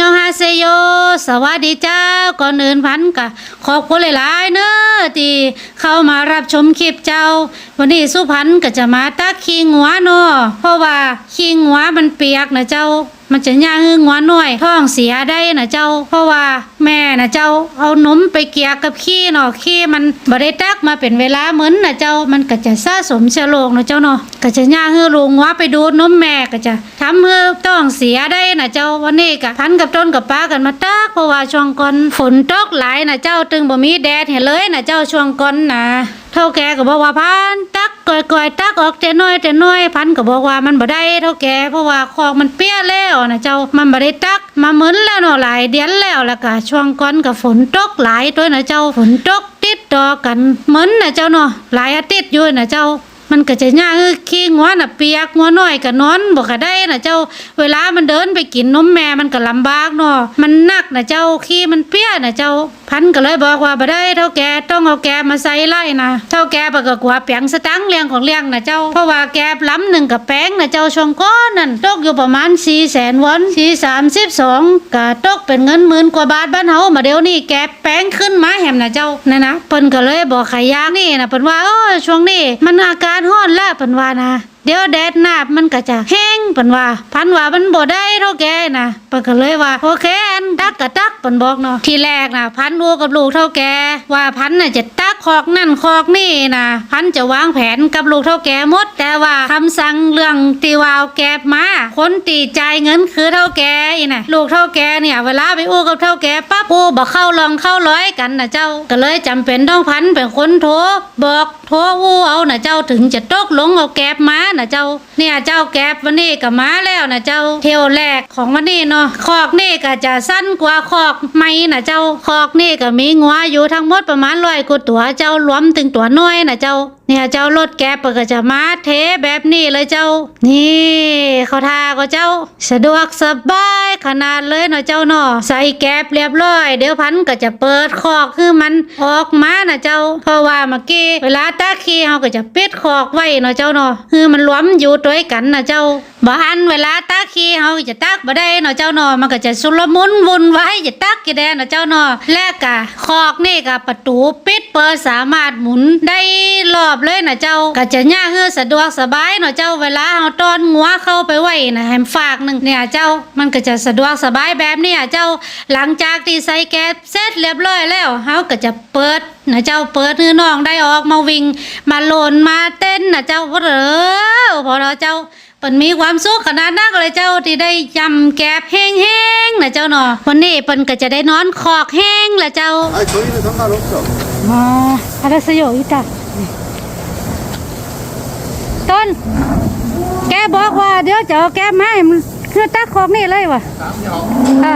ยฮาเซโย สวัสดีเจ้า ก่อนอื่นพันกะขอบคุณหลายๆเนอะที่เข้ามารับชมคลิปเจ้า วันนี้สุพันก็จะมาตักขี้งัวเนาะเพราะว่าขี้งัวมันเปียกนะเจ้า มันจะย่างงงัวน้อยท้องเสียได้นะเจ้า เพราะว่าแม่นะเจ้าเอานมไปเกี่ยกับขี้เนาะขี้มันบ่ได้ตักมาเป็นเวลาเหมือนนะเจ้ามันก็จะสะสมเชื้อโรคนะเจ้าเนาะก็จะย่างให้ลงงัวไปดูนมแม่ก็จะทำให้ท้องเสียได้นะเจ้าวันนี้ก็พันกับต้นกับป้ากันมาตักเพราะว่าช่วงก่อนฝนตกหลายนะเจ้าตึงบ่มีแดดเห็นเลยนะเจ้าช่วงก่อนนะเท่าแกก็บอกว่าพันตักก่อยๆตักออกแต่น้อยแต่น้อยพันก็บอกว่ามันบ่ได้เท่าแกเพราะว่าคองมันเปี้ยแล้วนะเจ้ามันบ่ได้ตักมาเหมือนแล้วเนาะหลายเดือนแล้วแล้วก็ช่วงก่อนก็ฝนตกหลายด้วยนะเจ้าฝนตกติดต่อกันเหมือนนะเจ้าเนาะหลายอาทิตย์อยู่นะเจ้า มันก็จะย่าคือขี้งัวน่ะเปียกงัวน้อยก็นอนบ่ก็ได้น่ะเจ้าเวลามันเดินไปกินนมแม่มันก็ลำบากเนาะมันหนักน่ะเจ้าขี้มันเปี้ยน่ะเจ้าพันก็เลยบอกว่าบ่ได้เท่าแกต้องเอาแกมาใส่ไล่นะเท่าแกปก็กลัวเปียงสตังเลี้ยงของเลี้ยงน่ะเจ้าเพราะว่าแกล้ำหนึ่งกับแป้งน่ะเจ้าช่วงก้อนนั่นตกอยู่ประมาณ4แสนวอน4 32ก็ตกเป็นเงินหมื่นกว่าบาทบ้านเฮามาเดี๋ยวนี้แกแป้งขึ้นมาแหมน่ะเจ้านั่นนะเปิ้นก็เลยบอกขายยางนี่น่ะเปิ้นว่าโอ้ยช่วงนี้มันอาการร้อนละเปิ้นว่านะเดี๋ยวแดดหนาบมันก็จะแห้งเปิ้นว่าพันว่ามันบ่ได้เท่าแกนะเปิ้นก็เลยว่าโอเคอัน ตักก็ตักเปิ้นบอกเนาะทีแรกนะพันอูกับลูกเท่าแกว่าพันน่ะจะตักคอกนั่นคอกนี่นะพันจะวางแผนกับลูกเท่าแกหมด แต่ว่าคำสั่งเรื่องตีวาวแกบมาคนตีจ่ายเงินคือเท่าแกอีน่ะลูกเท่าแกเนี่ย เวลาไปอู้กับเท่าแกปั๊บอู้บ่เข้าลองเข้าร้อยกันนะเจ้าก็เลยจำเป็นต้องพันเป็นคนโทรบอกโทรอู้เอานะเจ้าถึงจะตกลงเอาแกบมานะเจ้า เนี่ยเจ้าแกบวันนี้ก็มาแล้วนะเจ้าเที่ยวแรกของวันนี้เนาะคอกนี่ก็จะสั้นกว่าคอกไม่นะเจ้าคอกนี่ก็มีงัวอยู่ทั้งหมดประมาณร้อยกว่าตัวเจ้ารวมถึงตัวน้อยนะเจ้า เนี่ยเจ้ารถแกบก็จะมาเทแบบนี้เลยเจ้า นี่เขาทาก็เจ้า สะดวกสบายขนาดเลยนะเจ้าเนาะใส่แกบเรียบร้อย เดี๋ยวพันก็จะเปิดคอกคือมันออกมานะเจ้า เพราะว่าเมื่อกี้เวลาตาขี้เฮาก็จะปิดคอกไว้นะเจ้าเนาะคือมันรวมอยู่ด้วยกันนะเจ้าบ่อันเวลาตาขี้เฮาจะตักบ่ได้เนาะเจ้าเนาะมันก็จะสุลมุนวุ่นวายจะตักกี่แดนเนาะเจ้าเนาะและก็คอกนี่ก็ประตูปิดเปิดสามารถหมุนได้รอบเลยนะเจ้าก็จะย่าเฮือสะดวกสบายเนาะเจ้าเวลาเฮาตอนงัวเข้าไปไว้นะแฮมฝากหนึงเนี่ยเจ้ามันก็จะสะดวกสบายแบบเนี้เจ้า หลังจากที่ใส่แก๊สเสร็จเรียบร้อยแล้วเฮาก็จะเปิด นะเจ้าเปิดเนื้อน้องได้ออกมาวิ่ง มาโลนมาเต้นนะเจ้าพอเออพอเราเจ้าเปิ่นมีความสุขขนาดนักเลยเจ้าที่ได้ยำแกบแห้งๆนะเจ้าเนาะวันนี้เปิ่นก็จะได้นอนขอกแห้งละเจ้าไอ้ช่วยนี่ทำงานรบสมาอะไรสยอิอีตาต้น แกบอกว่าเดี๋ยวจะเอาแกไม้เครื่อตักขอกนี่เลยวะอะ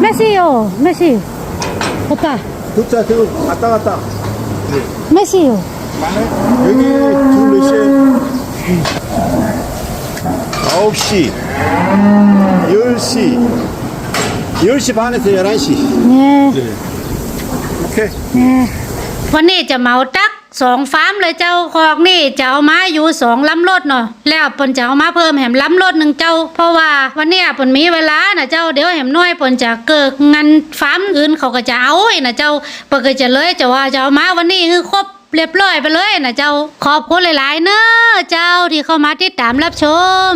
แม่ซี่โอแม่ซี่โอปะ 숫자 지금 왔다 갔다. แม่ซี่โอ 여기 지금 몇 시? 9시, 10시, 10시 반에서 11시. เนี่ย 오케이. วันนี้จะเหมาตัก สองฟาร์มเลยเจ้าคอกนี่จะเอามาอยู่สองล้ำรถเนาะแล้วเปิ่นจะเอามาเพิ่มแหมล้ำรถหนึ่งเจ้า เพราะว่าวันเนี้ยเปิ่นมีเวลานะเจ้าเดี๋ยวแหมน้อยเปิ่นจะเกิกงานฟาร์มอื่นเขาก็จะเอาอีกนะเจ้าเปิ่นก็จะเลยจะว่าจะเอามาวันนี้คือครบเรียบร้อยไปเลยนะเจ้าขอบคุณหลาย ๆ เนอะเจ้าที่เข้ามาติดตามรับชม